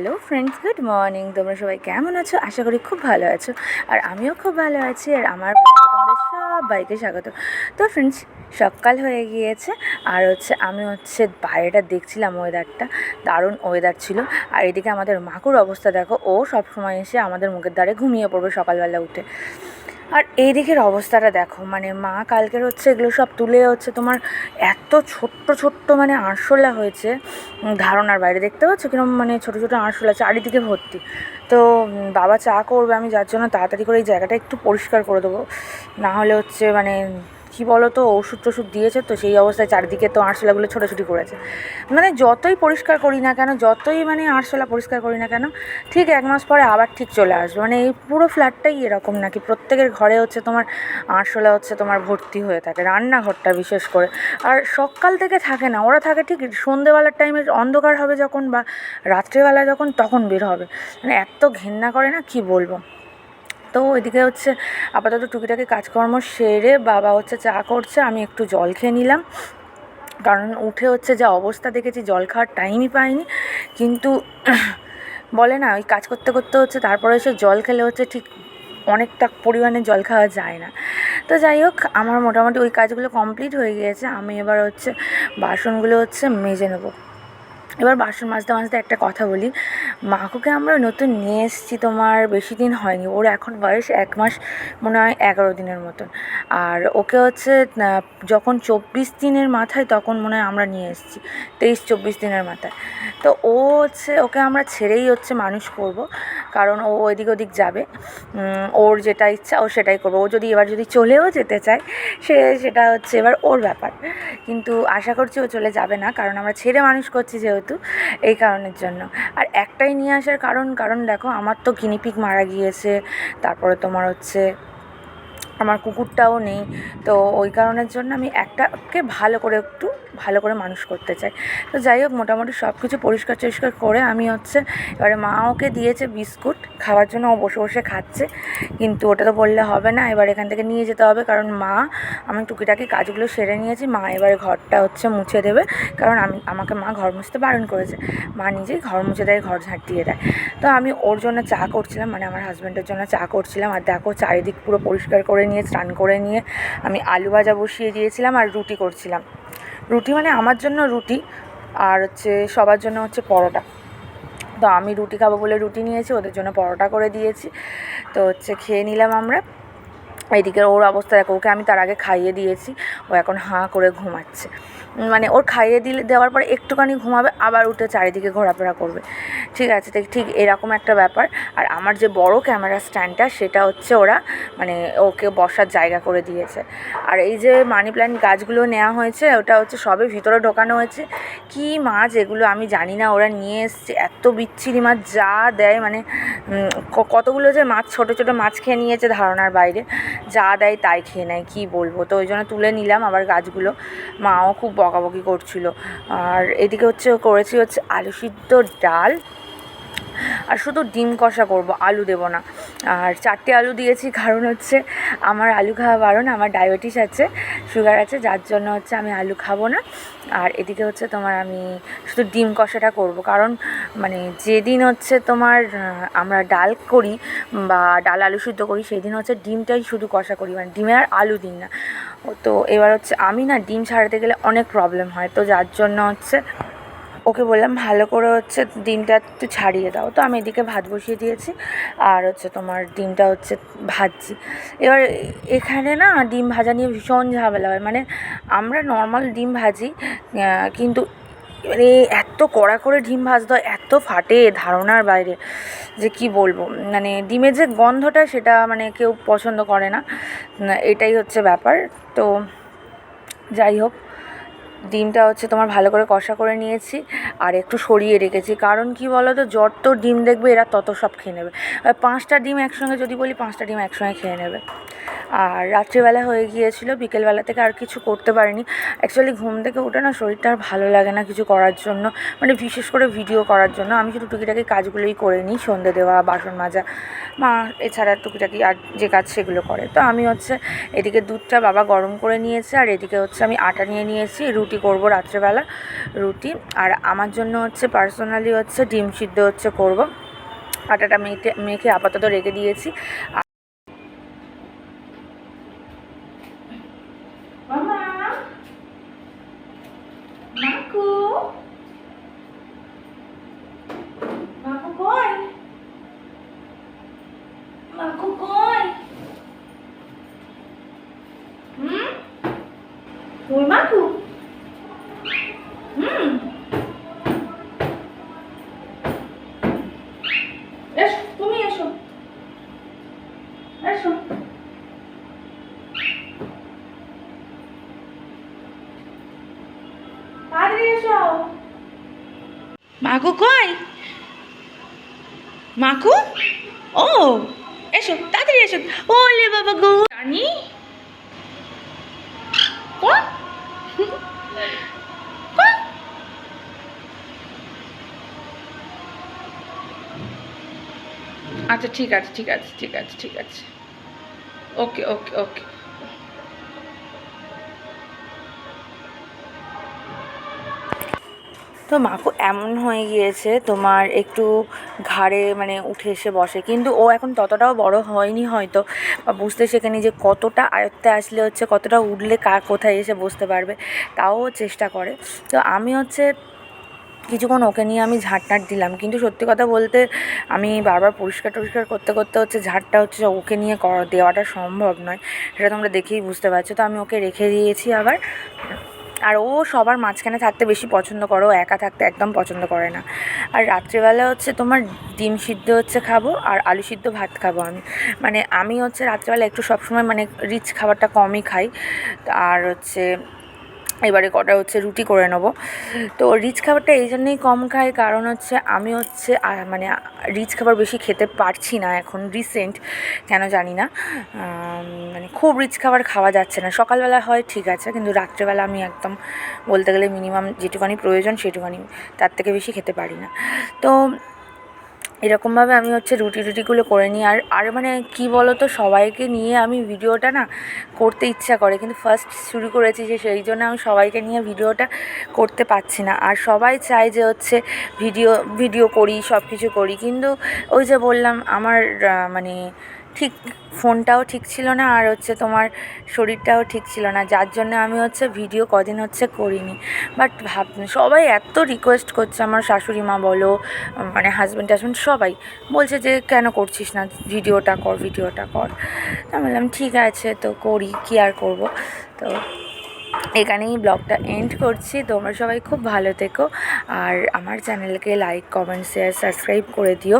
Hello friends, good morning. তোমরা সবাই কেমন আছো? আশা করি খুব ভালো আছো। আর আমিও খুব ভালো আছি, আর আমার তোমাদের সবাইকে স্বাগত। তো ফ্রেন্ডস, সকাল হয়ে গিয়েছে, আর হচ্ছে আমি হচ্ছে বাইরেটা দেখছিলাম ওয়েদারটা, দারুণ ওয়েদার ছিল। আর এদিকে আমাদের মাকুর অবস্থা দেখো, ও সবসময় এসে আমাদের মুখের দ্বারে ঘুমিয়ে পড়বে সকালবেলা উঠে। এই দিকের অবস্থাটা দেখো মানে মা কালকের হচ্ছে এগুলো সব তুলে হচ্ছে তোমার এত ছোট্ট ছোট্ট মানে আরশোলা হয়েছে ধারণার বাইরে দেখতে পাচ্ছ কীরকম মানে ছোটো ছোটো আরশোলা চারিদিকে ভর্তি। তো বাবা চা করবে, আমি যার জন্য তাড়াতাড়ি করে এই জায়গাটা একটু পরিষ্কার করে দেবো। না হলে হচ্ছে মানে কী বলো তো ওষুধ টষুধ দিয়েছে তো সেই অবস্থায় চারিদিকে তো আরশোলাগুলো ছোটাছুটি করেছে। মানে যতই পরিষ্কার করি না কেন, যতই মানে আরশোলা পরিষ্কার করি না কেন, ঠিক এক মাস পরে আবার ঠিক চলে আসবে। মানে এই পুরো ফ্ল্যাটটাই এরকম নাকি? প্রত্যেকের ঘরে হচ্ছে তোমার আরশোলা হচ্ছে তোমার ভর্তি হয়ে থাকে, রান্নাঘরটা বিশেষ করে। আর সকাল থেকে থাকে না, ওরা থাকে ঠিক সন্ধেবেলার টাইমে অন্ধকার হবে যখন বা রাত্রেবেলা যখন, তখন বের হবে। মানে এত ঘেন্না করে না, কি বলব? তো ওইদিকে হচ্ছে আপাতত টুকিটাকি কাজকর্ম সেরে বাবা হচ্ছে চা করছে, আমি একটু জল খেয়ে নিলাম। কারণ উঠে হচ্ছে যা অবস্থা দেখেছি, জল খাওয়ার টাইমই পাইনি। কিন্তু বলে না, ওই কাজ করতে করতে হচ্ছে তারপরে এসে জল খেলে হচ্ছে ঠিক অনেকটা পরিমাণে জল খাওয়া যায় না। তো যাই হোক, আমার মোটামুটি ওই কাজগুলো কমপ্লিট হয়ে গিয়েছে, আমি এবার হচ্ছে বাসনগুলো হচ্ছে মেজে নেব। এবার বাসন মাজতে মাজতে একটা কথা বলি। মাকুকে আমরা নতুন নিয়ে এসেছি তোমার বেশি দিন হয়নি। ওর এখন বয়স এক মাস মনে হয় এগারো দিনের মতন। আর ওকে হচ্ছে যখন চব্বিশ দিনের মাথায় তখন মনে হয় আমরা নিয়ে এসেছি। তেইশ, চব্বিশ দিনের মাথায়। তো ও হচ্ছে, ওকে আমরা ছেড়েই হচ্ছে মানুষ করব। কারণ ও এদিক ওদিক যাবে। ওর যেটা ইচ্ছা ও সেটাই করবে। ও যদি এবার যদি চলেও যেতে চায়, সে সেটা হচ্ছে এবার ওর ব্যাপার। কিন্তু আশা করছি ও চলে যাবে না, কারণ আমরা ছেড়ে মানুষ করছি যেহেতু এই কারণের জন্য। আর একটাই নিয়ে আসার কারণ কারণ দেখো আমার তো গিনিপিক মারা গিয়েছে, তারপরে তোমার হচ্ছে আমার কুকুরটাও নেই। তো ওই কারণের জন্য আমি একটাকে ভালো করে একটু ভালো করে মানুষ করতে চাই তো যাই হোক, মোটামুটি সব কিছু পরিষ্কার টরিষ্কার করে আমি হচ্ছে, এবারে মা ওকে দিয়েছে বিস্কুট, খাওয়ার জন্য ও বসে বসে খাচ্ছে। কিন্তু ওটা তো বললে হবে না, এবার এখান থেকে নিয়ে যেতে হবে। কারণ মা, আমি টুকিটাকি কাজগুলো সেরে নিয়েছি, মা এবারে ঘরটা হচ্ছে মুছে দেবে। কারণ আমি, আমাকে মা ঘর মুছতে বারণ করেছে। মা নিজেই ঘর মুছে দেয়, ঘর ঝাঁট দিয়ে দেয়। তো আমি ওর জন্য চা করছিলাম মানে আমার হাজব্যান্ডের জন্য চা করছিলাম। আর দেখো চারিদিক পুরো পরিষ্কার করে নিয়ে, স্নান করে নিয়ে, আমি আলু ভাজা বসিয়ে দিয়েছিলাম আর রুটি করছিলাম। রুটি মানে আমার জন্য রুটি আর হচ্ছে সবার জন্য হচ্ছে পরোটা। তো আমি রুটি খাব বলে রুটি নিয়েছি, ওদের জন্য পরোটা করে দিয়েছি। তো হচ্ছে খেয়ে নিলাম আমরা। এইদিকে ওর অবস্থা দেখো, ওকে আমি তার আগে খাইয়ে দিয়েছি। ও এখন হাঁ করে ঘুমাচ্ছে। মানে ওর খাইয়ে দিলে, দেওয়ার পরে একটুখানি ঘুমাবে, আবার উঠে চারিদিকে ঘোরাফেরা করবে। ঠিক আছে, ঠিক এরকম একটা ব্যাপার। আর আমার যে বড় ক্যামেরা স্ট্যান্ডটা, সেটা হচ্ছে ওরা মানে ওকে বসার জায়গা করে দিয়েছে। আর এই যে মানি প্ল্যান্ট গাছগুলো নেওয়া হয়েছে, ওটা হচ্ছে সবে ভিতরে ঢোকানো হয়েছে। কি মাছ এগুলো আমি জানি না, ওরা নিয়ে এসছে। এত বিচ্ছিরি মাছ যা দেয় মানে কতগুলো যে মাছ, ছোট ছোট মাছ খেয়ে নিয়েছে ধারণার বাইরে। যা দেয় তাই খেয়ে নেয়, কী বলব? তো ওই জন্য তুলে নিলাম আবার গাছগুলো। মাও খুব বকাবকি করছিল। আর এদিকে হচ্ছে করেছি হচ্ছে আলু সিদ্ধ ডাল। আর শুধু ডিম কষা করব, আলু দেব না। আর চারটে আলু দিয়েছি, কারণ হচ্ছে আমার আলু খাওয়া বারণ, আমার ডায়াবেটিস আছে। সুগার আছে, যার জন্য হচ্ছে আমি আলু খাব না। আর এদিকে হচ্ছে তোমার আমি শুধু ডিম কষাটা করব। কারণ মানে যেদিন হচ্ছে তোমার আমরা ডাল করি বা ডাল আলু শুদ্ধ করি সেই দিন হচ্ছে ডিমটাই শুধু কষা করি। মানে ডিমে আর আলু দিই না। তো এবার হচ্ছে আমি না ডিম ছাড়াতে গেলে অনেক প্রবলেম হয়। তো যার জন্য হচ্ছে ওকে বললাম, ভালো করে হচ্ছে ডিমটা একটু ছাড়িয়ে দাও। তো আমি এদিকে ভাত বসিয়ে দিয়েছি, আর হচ্ছে তোমার ডিমটা হচ্ছে ভাজছি। এবার এখানে না ডিম ভাজা নিয়ে ভীষণ ঝামেলা হয়। মানে আমরা নর্মাল ডিম ভাজি কিন্তু মানে এত কড়া করে ডিম ভাজতে হয়, এত ফাটে ধারণার বাইরে যে কি বলব। মানে ডিমের যে গন্ধটা সেটা মানে কেউ পছন্দ করে না। এটাই হচ্ছে ব্যাপার। তো যাই হোক ডিমটা হচ্ছে তোমার ভালো করে কষা করে নিয়েছি আর একটু সরিয়ে রেখেছি। কারণ কি বলো তো যত ডিম দেখবে, এরা তত সব খেয়ে নেবে। পাঁচটা ডিম একসঙ্গে, যদি বলি পাঁচটা ডিম একসঙ্গে খেয়ে নেবে। আর রাত্রিবেলা হয়ে গিয়েছিল, বিকেলবেলা থেকে আর কিছু করতে পারিনি। অ্যাকচুয়ালি ঘুম থেকে উঠে না শরীরটা আর ভালো লাগে না কিছু করার জন্য মানে বিশেষ করে ভিডিও করার জন্য। আমি শুধু টুকিটাকি কাজগুলোই করে নিই, সন্ধে দেওয়া, বাসন মাজা, মা এছাড়া টুকিটাকি আর যে কাজ সেগুলো করে। তো আমি হচ্ছে এদিকে দুধটা বাবা গরম করে নিয়েছে, আর এদিকে হচ্ছে আমি আটা নিয়ে নিয়েছি, রুটি করব রাত্রেবেলা, রুটি। আর আমার জন্য হচ্ছে পার্সোনালি হচ্ছে ডিম সিদ্ধ হচ্ছে করব। আটাটা মেখে মেখে আপাতত রেখে দিয়েছি মামা মাকু মাকু কই মাকু কই হুম মাকু হুম। এসো তুমি এসো। এসো। মাকু কই? মাকু ও এসো তাড়াতাড়ি এসো। ওলে বাবা গো। রানী? কোন? আচ্ছা ঠিক আছে ঠিক আছে ঠিক আছে ঠিক আছে। ওকে ওকে ওকে। তো মাকু এমন হয়ে গিয়েছে, তোমার একটু ঘাড়ে মানে উঠে এসে বসে। কিন্তু ও এখন ততটাও বড় হয়নি হয়তো, বা বুঝতে শেখেনি যে কতটা আয়ত্তে আসলে হচ্ছে, কতটা উঠলে কার কোথায় এসে বসতে পারবে, তাও চেষ্টা করে। তো আমি হচ্ছে কিছুক্ষণ ওকে নিয়ে আমি ঝাঁটনাট দিলাম। কিন্তু সত্যি কথা বলতে, আমি বারবার পরিষ্কার টরিষ্কার করতে করতে হচ্ছে ঝাড়টা হচ্ছে ওকে নিয়ে দেওয়াটা সম্ভব নয়, সেটা তোমরা দেখেই বুঝতে পারছ। তো আমি ওকে রেখে দিয়েছি আবার। আর ও সবার মাঝখানে থাকতে বেশি পছন্দ করো একা থাকতে একদম পছন্দ করে না। আর রাত্রিবেলা হচ্ছে তোমার ডিম সিদ্ধ হচ্ছে খাব, আর আলু সিদ্ধ ভাত খাব আমি। মানে আমি হচ্ছে রাত্রিবেলা একটু সবসময় মানে রিচ খাবারটা কমই খাই। আর হচ্ছে এবারে কটা হচ্ছে রুটি করে নেব। তো রিচ খাবারটা এই জন্যেই কম খাই, কারণ হচ্ছে আমি হচ্ছে মানে রিচ খাবার বেশি খেতে পারছি না এখন রিসেন্ট কেন জানি না। মানে খুব রিচ খাবার খাওয়া যাচ্ছে না। সকালবেলা হয় ঠিক আছে, কিন্তু রাত্রেবেলা আমি একদম বলতে গেলে মিনিমাম যেটুখানি প্রয়োজন সেটুখানি তার থেকে বেশি খেতে পারি না। তো এরকমভাবে আমি হচ্ছে রুটি টুটিগুলো করে নিই। আর আর মানে কী বলো তো সবাইকে নিয়ে আমি ভিডিওটা না করতে ইচ্ছা করে। কিন্তু ফার্স্ট শুরু করেছি যে সেই জন্য আমি সবাইকে নিয়ে ভিডিওটা করতে পারছি না। আর সবাই চায় যে হচ্ছে ভিডিও ভিডিও করি সব কিছু করি। কিন্তু ওই যে বললাম, আমার মানে ঠিক ফোনটাও ঠিক ছিল না আর হচ্ছে তোমার শরীরটাও ঠিক ছিল না। যার জন্য আমি হচ্ছে ভিডিও কদিন হচ্ছে করিনি। বাট ভাব, সবাই এত রিকোয়েস্ট করছে আমার শাশুড়ি মা বলো মানে হাজব্যান্ড টাজব্যান্ড সবাই বলছে যে, কেন করছিস না? ভিডিওটা কর ভিডিওটা কর। আমি বললাম, ঠিক আছে, তো করি, কী আর করব? তো এখানেই ব্লগটা এন্ড করছি। তোমরা সবাই খুব ভালো থেকো। আর আমার চ্যানেলকে লাইক কমেন্ট শেয়ার সাবস্ক্রাইব করে দিও।